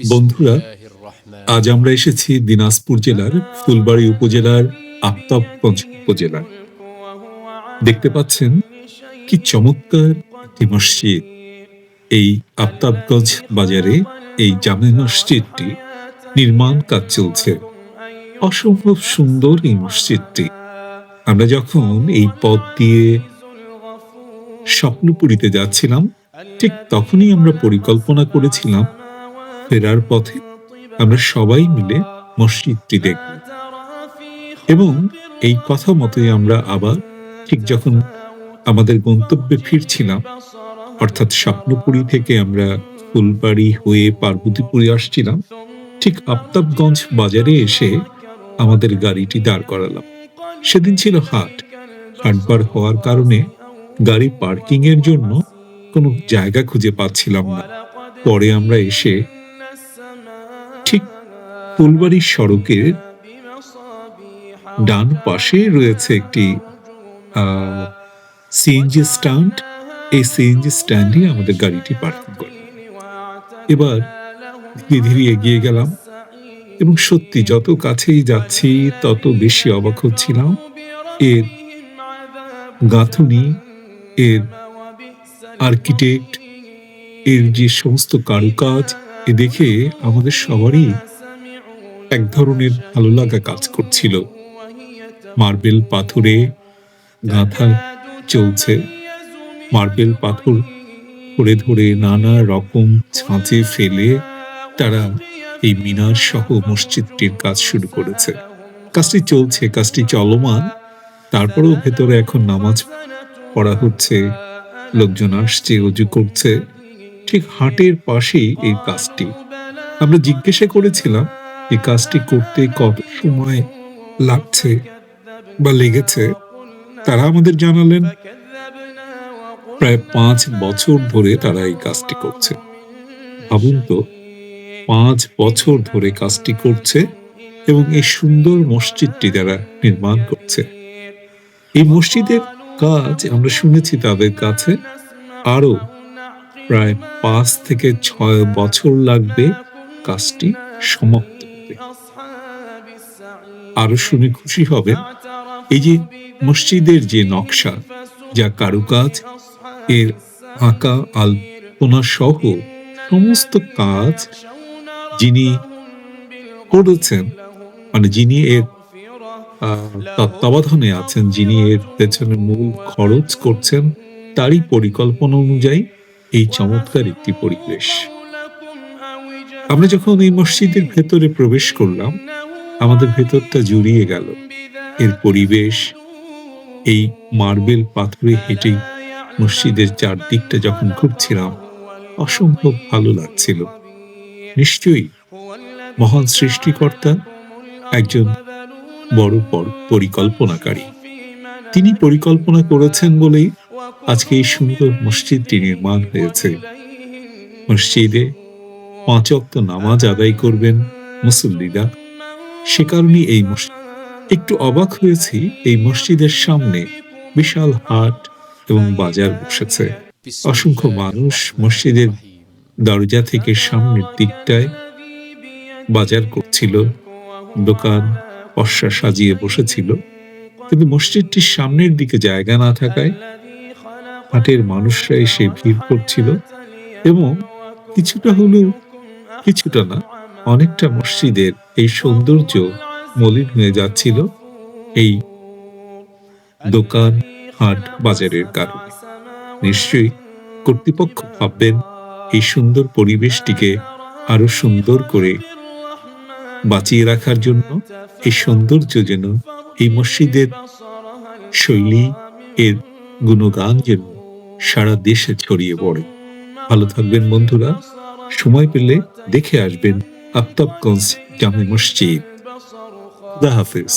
বন্ধুরা আজ আমরা এসেছি দিনাজপুর জেলার ফুলবাড়ি উপজেলার আফতাবগঞ্জ উপজেলায়। দেখতে পাচ্ছেন কি চমৎকার একটি মসজিদ। এই আফতাবগঞ্জ বাজারে এই জামে মসজিদটি নির্মাণ কাজ চলছে। অসম্ভব সুন্দর এই মসজিদটি। আমরা যখন এই পথ দিয়ে স্বপ্নপুরীতে যাচ্ছিলাম ঠিক তখনই আমরা পরিকল্পনা করেছিলাম ফেরার পথে আমরা সবাই মিলে মসজিদটি দেখব। এবং এই কথা মতোই আমরা আবার ঠিক যখন আমাদের গন্তব্যে ফিরছিলাম, অর্থাৎ স্বপ্নপুরী থেকে আমরা ফুলবাড়ি হয়ে পার্বতীপুরে আসছিলাম, ঠিক আফতাবগঞ্জ বাজারে এসে আমাদের গাড়িটি দাঁড় করালাম। সেদিন ছিল হাট। হাটবার হওয়ার কারণে গাড়ি পার্কিং এর জন্য কোনো জায়গা খুঁজে পাচ্ছিলাম না। পরে আমরা এসে ঠিক ফুলবাড়ির সড়কের ডান পাশে রয়েছে একটি সিএনজি স্ট্যান্ড এই সিএনজি স্ট্যান্ডে আমাদের গাড়িটি পার্কিং করে। এবার ধীরে ধীরে এগিয়ে গেলাম এবং সত্যি যত কাছেই যাচ্ছি, তত বেশি অবাক হচ্ছিলাম। এর গাঁথুনি, এর আর্কিটেক্ট এর যে সমস্ত কারুকাজ এ দেখে আমাদের সবারই এক ধরনের ভালো লাগা কাজ করছিল। মার্বেল পাথরে গাঁথা চলছে। মার্বেল পাথর ধরে ধরে নানা রকম ছাঁচে ফেলে তারা এই মিনার সহ মসজিদটির কাজ শুরু করেছে। কাজটি চলছে, কাজটি চলমান। তারপরেও ভেতরে এখন নামাজ পড়া হচ্ছে। লোকজন আসছে, অজু করছে। ঠিক হাটের পাশেই এই কাজটি। আমরা জিজ্ঞাসা করেছিলাম, এই কাজটি করতে কত সময় লাগছে বা লেগেছে? তারা আমাদের জানালেন, প্রায় পাঁচ বছর ধরে তারা এই কাজটি করছে। ভাবুন তো, পাঁচ বছর ধরে কাজটি করছে এবং এই সুন্দর মসজিদটি তারা নির্মাণ করছে। এই মসজিদের কাজ আমরা শুনেছি তাদের কাছে আরও প্রায় পাঁচ থেকে ছয় বছর লাগবে কাজটি সমাপ্ত হতে। আরও শুনে খুশি হবে এই যে মসজিদের যে নকশা, যা কারুকাজ, এর আঁকা, আলপনা সহ সমস্ত কাজ যিনি করেছেন মানে যিনি এর তত্ত্বাবধানে আছেন, যিনি এর পেছনে মূল খরচ করছেন, তারই পরিকল্পনা অনুযায়ী এই চমৎকার একটি পরিবেশ। আমরা যখন এই মসজিদের ভেতরে প্রবেশ করলাম, আমাদের ভেতরটা জুড়িয়ে গেল। এর পরিবেশ, এই মার্বেল পাথরে হেঁটে মসজিদের চারদিকটা যখন ঘুরছিলাম, অসম্ভব ভালো লাগছিল। নিশ্চয়ই, মহান সৃষ্টিকর্তা একজন বড় পর- পরিকল্পনাকারী। তিনি পরিকল্পনা করেছেন বলেই আজকে এই সুন্দর মসজিদটি নির্মাণ হয়েছে। মসজিদে পাঁচ অক্ত নামাজ আদায় করবেন মুসল্লিরা। সে কারণে এই মসজিদ একটু অবাক হয়েছি, এই মসজিদের সামনে বিশাল হাট এবং বাজার বসেছে। অসংখ্য মানুষ মসজিদের দরজা থেকে সামনের দিকটায় বাজার করছিল, দোকান পশা সাজিয়ে বসেছিল। কিন্তু মসজিদটির সামনের দিকে জায়গা না থাকায় হাটের মানুষরা এসে ভিড় করছিল এবং কিছুটা হলেও কিছুটা না, অনেকটা মসজিদের এই সৌন্দর্য মলিন হয়ে যাচ্ছিল এই দোকান, হাট, বাজারের কারণে। নিশ্চয়ই কর্তৃপক্ষ ভাববেন এই সুন্দর পরিবেশটিকে আরও সুন্দর করে বাঁচিয়ে রাখার জন্য এই সৌন্দর্য যেন এই মসজিদের শৈলী, এর গুণগান যেন সারা দেশে ছড়িয়ে পড়ে। ভালো থাকবেন বন্ধুরা। সময় পেলে দেখে আসবেন আফতাবগঞ্জ জামে মসজিদ। খুদা হাফিজ।